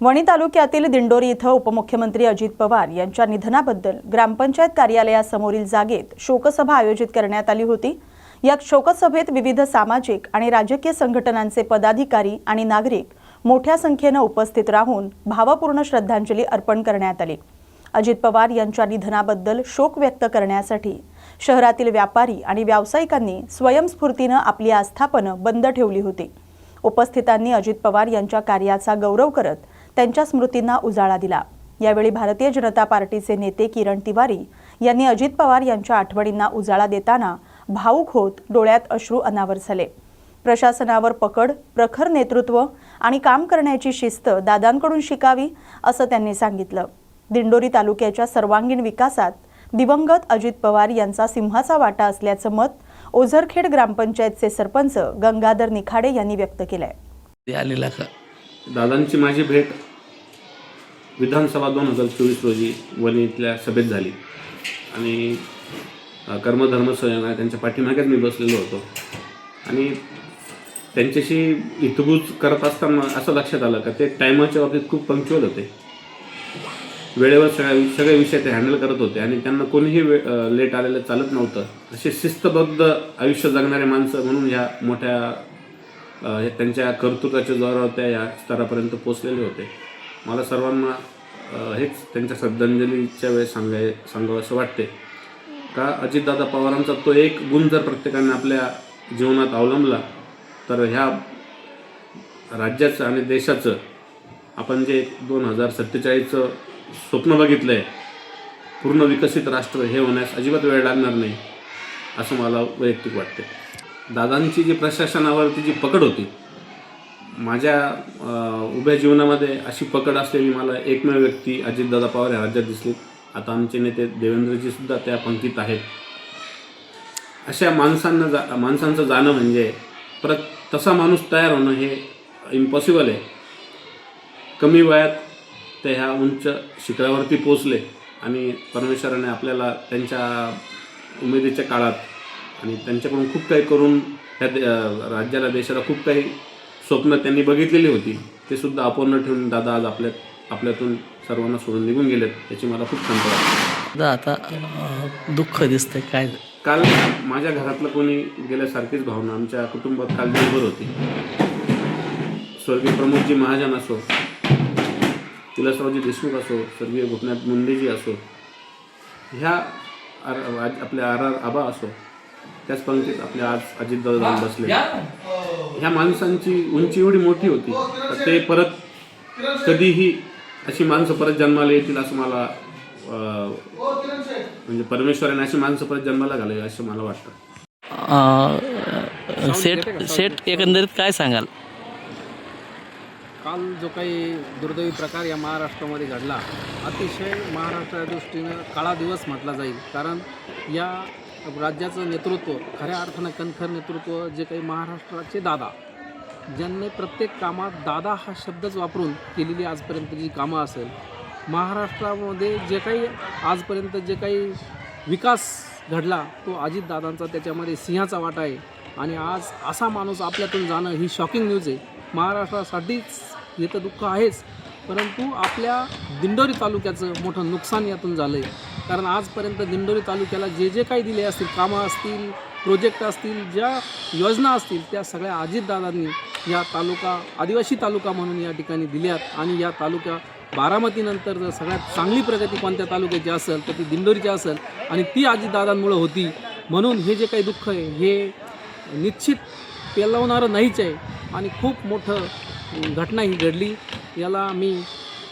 वणी तालुक्यातील दिंडोरी इथं उपमुख्यमंत्री अजित पवार यांच्या निधनाबद्दल ग्रामपंचायत कार्यालयासमोरील जागेत शोकसभा आयोजित करण्यात आली होती. या शोकसभेत विविध सामाजिक आणि राजकीय संघटनांचे पदाधिकारी आणि नागरिक मोठ्या संख्येनं उपस्थित राहून भावपूर्ण श्रद्धांजली अर्पण करण्यात आली. अजित पवार यांच्या निधनाबद्दल शोक व्यक्त करण्यासाठी शहरातील व्यापारी आणि व्यावसायिकांनी स्वयंस्फूर्तीनं आपली आस्थापनं बंद ठेवली होती. उपस्थितांनी अजित पवार यांच्या कार्याचा गौरव करत त्यांच्या स्मृतींना उजाळा दिला. यावेळी भारतीय जनता पार्टीचे नेते किरण तिवारी यांनी अजित पवार यांच्या आठवणींना उजाळा देताना भाऊक होत डोळ्यात अश्रू अनावर झाले. प्रशासनावर पकड प्रखर नेतृत्व आणि काम करण्याची शिस्त दादांकडून शिकावी असं त्यांनी सांगितलं. दिंडोरी तालुक्याच्या सर्वांगीण विकासात दिवंगत अजित पवार यांचा सिंहाचा वाटा असल्याचं मत ओझरखेड ग्रामपंचायतचे सरपंच गंगाधर निखाडे यांनी व्यक्त केलंय. दादांची माझी भेट विधानसभा दोन हजार चोवीस रोजी वणी इथल्या सभेत झाली. आणि कर्मधर्म संयम आहे त्यांच्या पाठीमागेच मी बसलेलो होतो. आणि त्यांच्याशी हितगुज करत असताना असं लक्षात आलं का ते टायमाच्या बाबतीत खूप पंक्च्युअल होते. वेळेवर सगळ्या सगळे विषय ते हँडल करत होते आणि त्यांना कोणीही वे लेट आलेलं चालत नव्हतं. असे शिस्तबद्ध आयुष्य जगणारे माणसं म्हणून ह्या मोठ्या हे त्यांच्या कर्तृत्वाच्या जोरावर त्या या स्तरापर्यंत पोचलेले होते. मला सर्वांना हेच त्यांच्या श्रद्धांजलीच्या वेळेस सांगाय सांगावं असं वाटते. का अजितदादा पवारांचा तो एक गुण जर प्रत्येकाने आपल्या जीवनात अवलंबला तर ह्या राज्याचं आणि देशाचं आपण जे दोन हजार सत्तेचाळीसचं स्वप्न बघितलं आहे पूर्ण विकसित राष्ट्र हे होण्यास अजिबात वेळ लागणार नाही असं मला वैयक्तिक वाटते. दादांची जी प्रशासनावरती जी पकड होती माझ्या उभ्या जीवनामध्ये अशी पकड असलेली मला एकमेव व्यक्ती अजितदादा पवार या राज्यात दिसली. आता आमचे नेते देवेंद्रजी सुद्धा त्या पंक्तीत आहेत. अशा माणसांना जा माणसांचं जाणं म्हणजे परत तसा माणूस तयार होणं हे इम्पॉसिबल आहे. कमी वयात ते ह्या उंच शिखरावरती पोचले आणि परमेश्वराने आपल्याला त्यांच्या उमेदीच्या काळात आणि त्यांच्याकडून खूप काही करून ह्या राज्याला देशाला खूप काही स्वप्न त्यांनी बघितलेली होती. ते सुद्धा अपूर्ण ठेवून दादा आज आपल्या आपल्यातून सर्वांना सोडून निघून गेलेत याची मला खूप खंत वाटते. दादा आता दुःख दिसतंय. काय? काल माझ्या घरातलं कोणी गेल्यासारखीच भावना. आमच्या कुटुंबात काल दिवसभर होती. स्वर्गीय प्रमोदजी महाजन असो विलासरावजी देशमुख असो स्वर्गीय गोपनाथ मुंडेजी असो ह्या आर आज- आपल्या आर आर आबा असो त्याच पंक्तीत आपल्या आज अजितदादा जाऊन बसले. ह्या माणसांची उंची एवढी मोठी होती तर ते परत कधीही अशी माणसं परत जन्माला येतील असं मला म्हणजे परमेश्वराने अशी माणसं परत जन्माला घालावी असं मला वाटतं. सेट सेट एकंदरीत काय सांगाल? काल जो काही दुर्दैवी प्रकार या महाराष्ट्रामध्ये घडला अतिशय महाराष्ट्राच्या दृष्टीनं काळा दिवस म्हटला जाईल. कारण या राज्याचं नेतृत्व खऱ्या अर्थानं कणखर नेतृत्व जे काही महाराष्ट्राचे दादा ज्यांनी प्रत्येक कामात दादा हा शब्दच वापरून केलेली आजपर्यंत जी कामं असेल महाराष्ट्रामध्ये जे काही आजपर्यंत जे काही विकास घडला तो अजितदादांचा त्याच्यामध्ये सिंहाचा वाटा आहे. आणि आज असा माणूस आपल्यातून जाणं ही शॉकिंग न्यूज आहे. महाराष्ट्रासाठीच हे तर दुःख आहेच परंतु आपल्या दिंडोरी तालुक्याचं मोठं नुकसान यातून झालं आहे कारण आजपर्यंत दिंडोरी तालुक्याला जे जे काही दिले असतील कामं असतील प्रोजेक्ट असतील ज्या योजना असतील त्या सगळ्या अजितदादांनी या तालुका आदिवासी तालुका म्हणून या ठिकाणी दिल्यात. आणि या तालुक्या बारामतीनंतर जर सगळ्यात चांगली प्रगती कोणत्या तालुक्याची असेल तर ती दिंडोरीची असेल. आणि ती अजितदादांमुळं होती. म्हणून हे जे काही दुःख आहे हे निश्चित पेलवणारं नाहीच आहे. आणि खूप मोठं घटना ही घडली. याला मी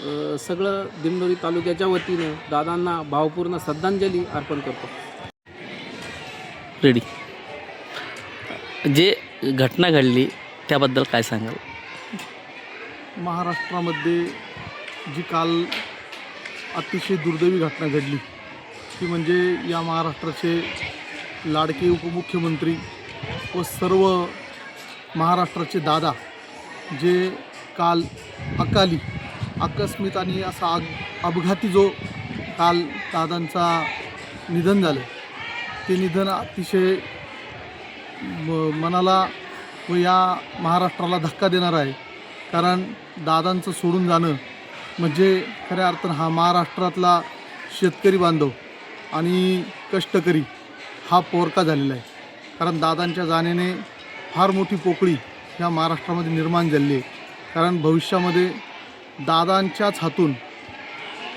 सगळं दिंडोरी तालुक्याच्या वतीनं दादांना भावपूर्ण श्रद्धांजली अर्पण करतो. रेडी जे घटना घडली त्याबद्दल काय सांगाल? महाराष्ट्रामध्ये जी काल अतिशय दुर्दैवी घटना घडली ती म्हणजे या महाराष्ट्राचे लाडके उपमुख्यमंत्री व सर्व महाराष्ट्राचे दादा जे काल अकाली आकस्मित आणि असा आग अपघाती जो काल दादांचा निधन झालं ते निधन अतिशय म- मनाला व या महाराष्ट्राला धक्का देणार आहे. कारण दादांचं सोडून जाणं म्हणजे खऱ्या अर्थानं हा महाराष्ट्रातला शेतकरी बांधव आणि कष्टकरी हा पोरका झालेला आहे. कारण दादांच्या जाण्याने फार मोठी पोकळी ह्या महाराष्ट्रामध्ये निर्माण झालेली आहे. कारण भविष्यामध्ये दादांच्याच हातून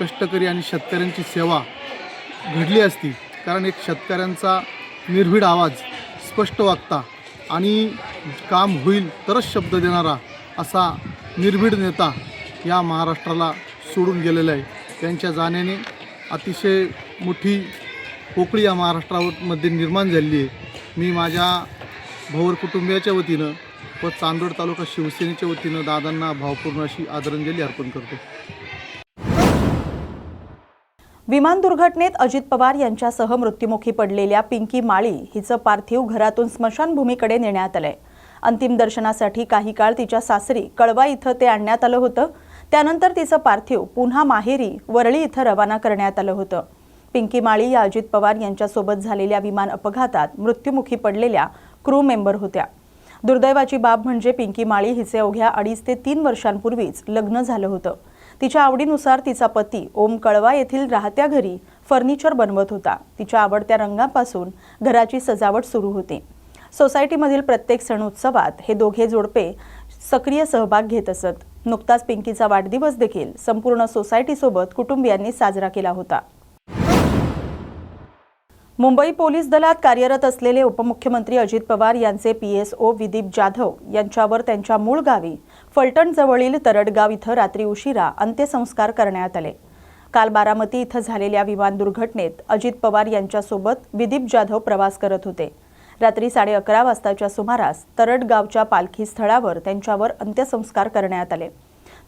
कष्टकरी आणि शेतकऱ्यांची सेवा घडली असती. कारण एक शेतकऱ्यांचा निर्भीड आवाज स्पष्ट वागता आणि काम होईल तरच शब्द देणारा असा निर्भीड नेता या महाराष्ट्राला सोडून गेलेला आहे. त्यांच्या जाण्याने अतिशय मोठी पोकळी या महाराष्ट्रामध्ये निर्माण झालेली आहे. मी माझ्या भोवर कुटुंबियाच्या वतीनं व चांदोड तालुका शिवसेनेच्या वतीनं दादांना भावपूर्ण अशी आदरांजली अर्पण करतो. विमान दुर्घटनेत अजित पवार यांच्यासह मृत्युमुखी पडलेल्या पिंकी माळी हिचं पार्थिव घरातून स्मशानभूमीकडे नेण्यात आलंय. अंतिम दर्शनासाठी काही काळ तिच्या सासरी कळवा इथं ते आणण्यात आलं होतं. त्यानंतर तिचं पार्थिव पुन्हा माहेरी वरळी इथं रवाना करण्यात आलं होतं. पिंकी माळी या अजित पवार यांच्यासोबत झालेल्या विमान अपघातात मृत्युमुखी पडलेल्या क्रू मेंबर होत्या. दुर्दैवाची बाब म्हणजे पिंकी माळी हिचे अवघ्या अडीच ते तीन वर्षांपूर्वीच लग्न झालं होतं. तिच्या आवडीनुसार तिचा पती ओम कळवा येथील राहत्या घरी फर्निचर बनवत होता. तिच्या आवडत्या रंगापासून घराची सजावट सुरू होती. सोसायटीमधील प्रत्येक सण उत्सवात हे दोघे जोडपे सक्रिय सहभाग घेत असत. नुकताच पिंकीचा वाढदिवस देखील संपूर्ण सोसायटीसोबत कुटुंबियांनी साजरा केला होता. मुंबई पोलीस दलात कार्यरत असलेले उपमुख्यमंत्री अजित पवार यांचे P S O Vidip Jadhav यांच्यावर त्यांच्या मूळ गावी फलटणजवळील तरडगाव इथं रात्री उशिरा अंत्यसंस्कार करण्यात आले. काल बारामती इथं झालेल्या विमान दुर्घटनेत अजित पवार यांच्यासोबत विदीप जाधव प्रवास करत होते. रात्री साडे अकरा वाजताच्या सुमारास तरडगावच्या पालखी स्थळावर त्यांच्यावर अंत्यसंस्कार करण्यात आले.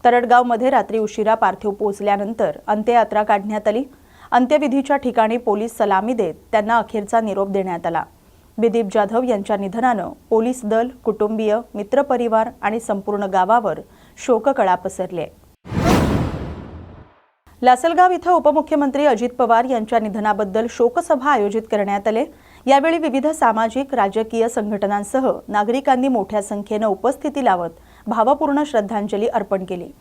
तरडगावमध्ये रात्री उशिरा पार्थिव पोहोचल्यानंतर अंत्ययात्रा काढण्यात आली. अंत्यविधीच्या ठिकाणी पोलीस सलामी देत त्यांना अखेरचा निरोप देण्यात आला. विदीप जाधव यांच्या निधनानं पोलीस दल कुटुंबीय मित्रपरिवार आणि संपूर्ण गावावर शोककळा पसरले. लासलगाव इथं उपमुख्यमंत्री अजित पवार यांच्या निधनाबद्दल शोकसभा आयोजित करण्यात आले. यावेळी विविध सामाजिक राजकीय संघटनांसह नागरिकांनी मोठ्या संख्येनं उपस्थिती लावत भावपूर्ण श्रद्धांजली अर्पण केली.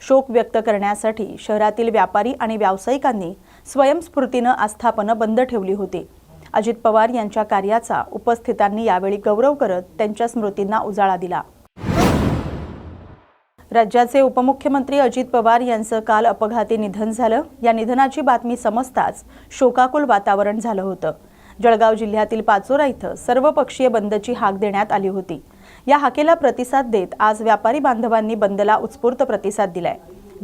शोक व्यक्त करण्यासाठी शहरातील व्यापारी आणि व्यावसायिकांनी स्वयंस्फूर्तीनं आस्थापनं बंद ठेवली होती. अजित पवार यांच्या कार्याचा उपस्थितांनी यावेळी गौरव करत त्यांच्या स्मृतींना उजाळा दिला. राज्याचे उपमुख्यमंत्री अजित पवार यांचं काल अपघाती निधन झालं. या निधनाची बातमी समजताच शोकाकुल वातावरण झालं होतं. जळगाव जिल्ह्यातील पाचोरा इथं सर्वपक्षीय बंदची हाक देण्यात आली होती. या हाकेला प्रतिसाद देत आज व्यापारी बांधवांनी बंदला उत्स्फूर्त प्रतिसाद दिलाय.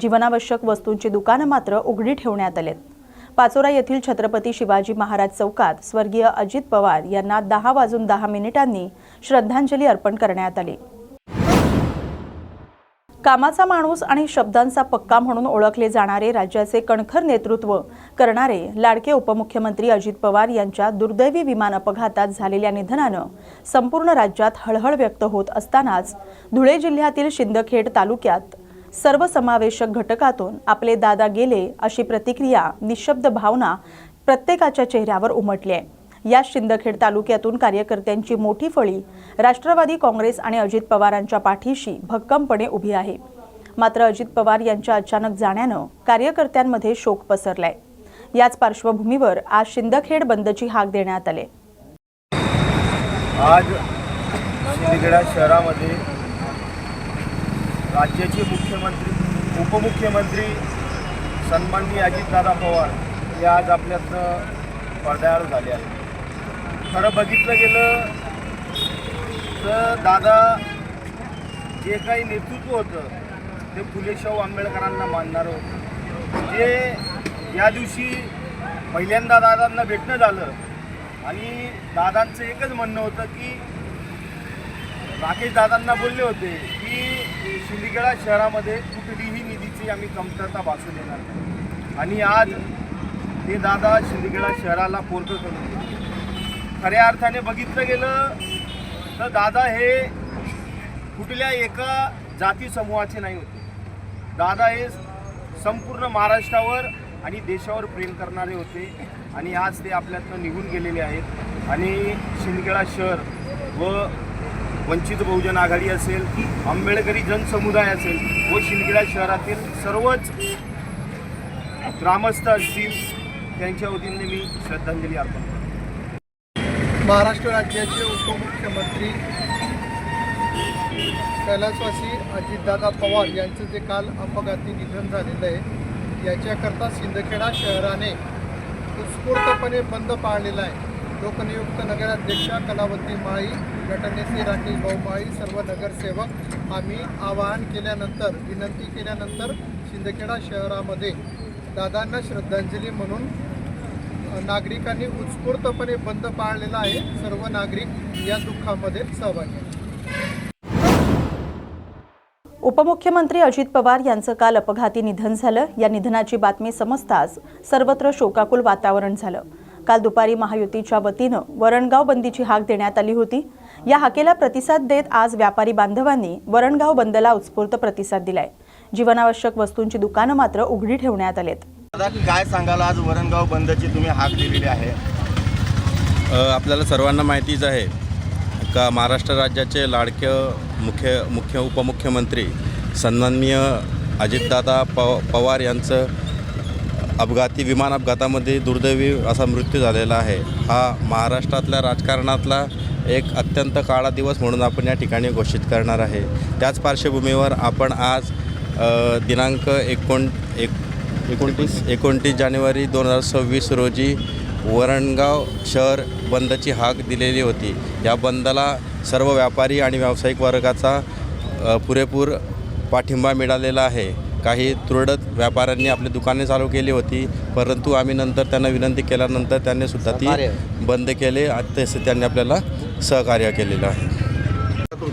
जीवनावश्यक वस्तूंची दुकानं मात्र उघडी ठेवण्यात आलेत. पाचोरा येथील छत्रपती शिवाजी महाराज चौकात स्वर्गीय अजित पवार यांना दहा वाजून दहा मिनिटांनी श्रद्धांजली अर्पण करण्यात आली. कामाचा माणूस आणि शब्दांचा पक्का म्हणून ओळखले जाणारे राज्याचे कणखर नेतृत्व करणारे लाडके उपमुख्यमंत्री अजित पवार यांच्या दुर्दैवी विमान अपघातात झालेल्या निधनानं संपूर्ण राज्यात हळहळ व्यक्त होत असतानाच धुळे जिल्ह्यातील शिंदखेड तालुक्यात सर्वसमावेशक घटकातून आपले दादा गेले अशी प्रतिक्रिया निशब्द भावना प्रत्येकाच्या चेहऱ्यावर उमटली आहे. या शिंदखेड तालुक्यातून कार्यकर्त्यांची मोठी फळी राष्ट्रवादी काँग्रेस आणि अजित पवारांच्या पाठीशी भक्कमपणे उभी आहे. मात्र अजित पवार यांच्या अचानक जाण्यानं कार्यकर्त्यांमध्ये शोक पसरलाय. याच पार्श्वभूमीवर आज शिंदखेड बंदची हाक देण्यात आले. आज शिंदखेडा शहरामध्ये राज्याचे मुख्यमंत्री उपमुख्यमंत्री सन्माननीय अजितदादा पवार हे आज आपल्यातनं पडद्यावर झाले आहेत. खरं बघितलं गेलं तर दादा जे काही नेतृत्व होतं ते फुलेशाहू आंबेडकरांना मानणारं होतं. जे या दिवशी पहिल्यांदा दादांना भेटणं झालं आणि दादांचं एकच म्हणणं होतं की राकेश दादांना बोलले होते की शिंदखेडा शहरामध्ये कुठलीही निधीची आम्ही कमतरता भासू देणार नाही. आणि आज ते दादा शिंदखेडा शहराला पोरकं करून खऱ्या अर्थाने बघितलं गेलं तर दादा हे कुठल्या एका जाती समूहाचे नाही होते. दादा हे संपूर्ण महाराष्ट्रावर आणि देशावर प्रेम करणारे होते आणि आज ते आपल्यातनं निघून गेलेले आहेत. आणि शिंदखेडा शहर व वंचित बहुजन आघाडी असेल आंबेडकरी जनसमुदाय असेल व शिंदखेडा शहरातील सर्वच ग्रामस्थ असतील त्यांच्या वतीने मी श्रद्धांजली अर्पण करतो. महाराष्ट्र राज्याचे उपमुख्यमंत्री कैलासवासी अजितदादा पवार यांचं जे काल अपघाती निधन झालेलं आहे याच्याकरता सिंदखेडा शहराने उत्स्फूर्तपणे बंद पाळलेला आहे. लोकनियुक्त नगराध्यक्षा कलावती माळी गटनेते राकेश भाऊ माळी सर्व नगरसेवक आम्ही आवाहन केल्यानंतर विनंती केल्यानंतर सिंदखेडा शहरामध्ये दादांना श्रद्धांजली म्हणून नागरिकांनी उत्स्फूर्तपणे बंद पाळलेला आहे. सर्व नागरिक या दुःखामध्ये सहभागी आहेत. उपमुख्यमंत्री अजित पवार यांचं काल अपघाती निधन झालं. या निधनाची बातमी समजताच सर्वत्र शोकाकुल वातावरण झालं. काल दुपारी महायुतीच्या वतीनं वरणगाव बंदीची हाक देण्यात आली होती. या हाकेला प्रतिसाद देत आज व्यापारी बांधवांनी वरणगाव बंदला उत्स्फूर्त प्रतिसाद दिलाय. जीवनावश्यक वस्तूंची दुकानं मात्र उघडी ठेवण्यात आलेत. दादा काय सांगाल? आज वरणगाव बंदची तुम्ही हाक दिलेली आहे. आपल्याला सर्वांना माहितीच आहे का महाराष्ट्र राज्याचे लाडके मुख्य मुख्य उपमुख्यमंत्री सन्माननीय अजितदादा पव पवार यांचं अपघाती विमान अपघातामध्ये दुर्दैवी असा मृत्यू झालेला आहे. हा महाराष्ट्रातल्या राजकारणातला एक अत्यंत काळा दिवस म्हणून आपण या ठिकाणी घोषित करणार आहे. त्याच पार्श्वभूमीवर आपण आज दिनांक एकोण एक एकोणतीस एकोणतीस जानेवारी दोन हजार सव्वीस रोजी वरणगाव शहर बंदची हाक दिलेली होती. या बंदला सर्व व्यापारी आणि व्यावसायिक वर्गाचा पुरेपूर पाठिंबा मिळालेला आहे. काही तुरळक व्यापाऱ्यांनी आपली दुकाने चालू केली होती परंतु आम्ही नंतर त्यांना विनंती केल्यानंतर त्यांनी सुद्धा ती बंद केले. आणि तसे त्यांनी आपल्याला सहकार्य केलेलं आहे.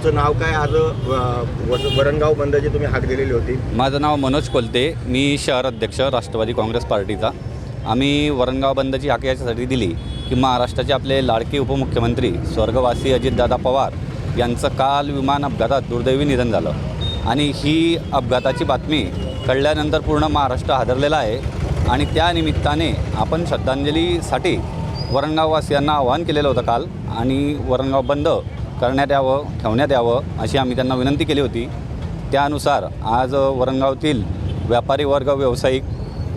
तुमचं नाव काय? आज वर- वरणगाव बंदची तुम्ही हाक दिलेली होती. माझं नाव मनोज कोलते. मी शहर अध्यक्ष राष्ट्रवादी काँग्रेस पार्टीचा. आम्ही वरणगाव बंदची हाक याच्यासाठी दिली की महाराष्ट्राचे आपले लाडके उपमुख्यमंत्री स्वर्गवासी अजितदादा पवार यांचं काल विमान अपघातात दुर्दैवी निधन झालं. आणि ही अपघाताची बातमी कळल्यानंतर पूर्ण महाराष्ट्र हादरलेला आहे. आणि त्यानिमित्ताने आपण श्रद्धांजलीसाठी वरणगाववासियांना आवाहन केलेलं होतं काल. आणि वरणगाव बंद करण्यात यावं ठेवण्यात यावं अशी आम्ही त्यांना विनंती केली होती. त्यानुसार आज वरणगावातील व्यापारी वर्ग व्यावसायिक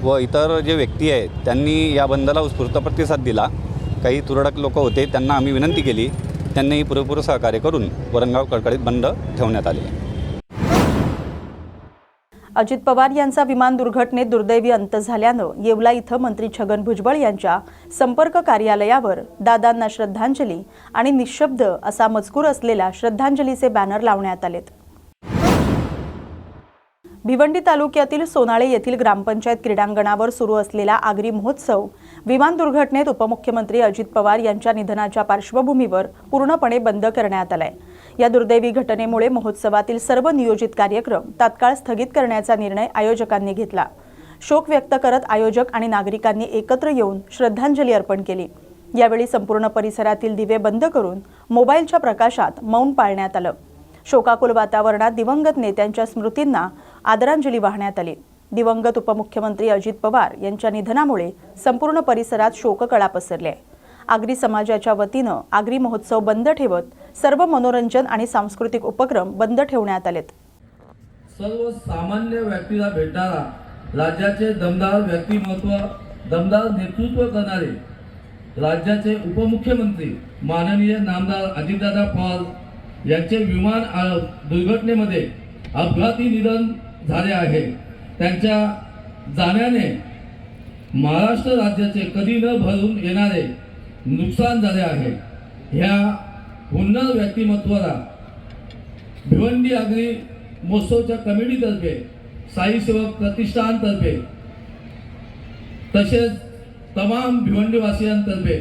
व इतर जे व्यक्ती आहेत त्यांनी या बंदला उत्स्फूर्त प्रतिसाद दिला. काही तुरळक लोक होते त्यांना आम्ही विनंती केली. त्यांनी पुरेपूर सहकार्य करून वरणगाव कडकडीत बंद ठेवण्यात आले. अजित पवार यांचा विमान दुर्घटनेत दुर्दैवी अंत झाल्यानं येवला इथं मंत्री छगन भुजबळ यांच्या संपर्क कार्यालयावर दादांना श्रद्धांजली आणि निशब्द असा मजकूर असलेल्या श्रद्धांजलीचे बॅनर लावण्यात आलेत. भिवंडी तालुक्यातील सोनाळे येथील ग्रामपंचायत क्रीडांगणावर सुरू असलेला आगरी महोत्सव विमान दुर्घटनेत उपमुख्यमंत्री अजित पवार यांच्या निधनाच्या पार्श्वभूमीवर पूर्णपणे बंद करण्यात आलाय. या दुर्दैवी घटनेमुळे महोत्सवातील सर्व नियोजित कार्यक्रम तात्काळ स्थगित करण्याचा निर्णय आयोजकांनी घेतला. शोक व्यक्त करत आयोजक आणि नागरिकांनी एकत्र येऊन श्रद्धांजली अर्पण केली. यावेळी संपूर्ण परिसरातील दिवे बंद करून मोबाईलच्या प्रकाशात मौन पाळण्यात आलं. शोकाकुल वातावरणात दिवंगत नेत्यांच्या स्मृतींना आदरांजली वाहण्यात आली. दिवंगत उपमुख्यमंत्री अजित पवार यांच्या निधनामुळे संपूर्ण परिसरात शोककळा पसरली. आहे आगरी समाजाच्या वतीनं आगरी महोत्सव बंद ठेवत सर्व मनोरंजन आणि सांस्कृतिक उपक्रम बंद ठेवण्यात आलेत. सर्वसामान्य व्यक्तीला भेटणारा राज्याचे दमदार व्यक्तिमत्व दमदार नेतृत्व करणारे राज्याचे उपमुख्यमंत्री माननीय नामदार अजितदादा पवार यांचे विमान दुर्घटनेमध्ये अपघाती निधन झाले आहे. त्यांच्या जाण्याने महाराष्ट्र राज्याचे कधी न भरून येणारे नुकसान झाले आहे. ह्या हुन्नर व्यक्तिमत्वाला भिवंडी आगरी महोत्सवच्या कमिटीतर्फे साईसेवक प्रतिष्ठानतर्फे तसेच तमाम भिवंडीवासियांतर्फे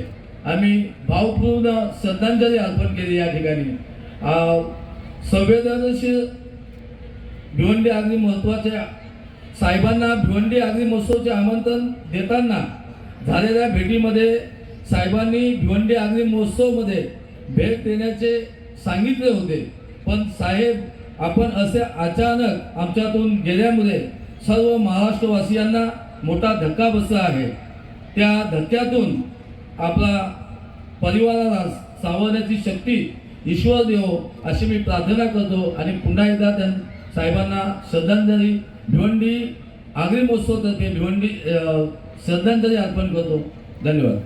आम्ही भावपूर्ण श्रद्धांजली अर्पण केली या ठिकाणी. संवेदनशील भिवंडी आगरी महत्त्वाच्या साहेबांना भिवंडी आगरी महोत्सवचे आमंत्रण देताना झालेल्या भेटीमध्ये साहेबांनी भिवंडी आगरी महोत्सवमध्ये भेट देण्याचे सांगितले होते. पण साहेब आपण असे अचानक आमच्यातून गेल्यामुळे सर्व महाराष्ट्रवासियांना मोठा धक्का बसला आहे. त्या धक्क्यातून आपला परिवाराला सावरण्याची शक्ती ईश्वर देव अशी मी प्रार्थना करतो आणि पुन्हा एकदा त्या साहेबांना श्रद्धांजली भिवंडी आगरी महोत्सवतर्फे भिवंडी श्रद्धांजली अर्पण करतो. धन्यवाद.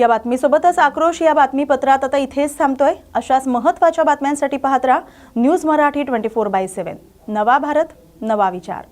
या बातमीसोबतच आक्रोश या बातमीपत्रात आता इथेच थांबतोय. अशाच महत्त्वाच्या बातम्यांसाठी पाहत राहा news Marathi twenty four by seven. नवा भारत नवा विचार.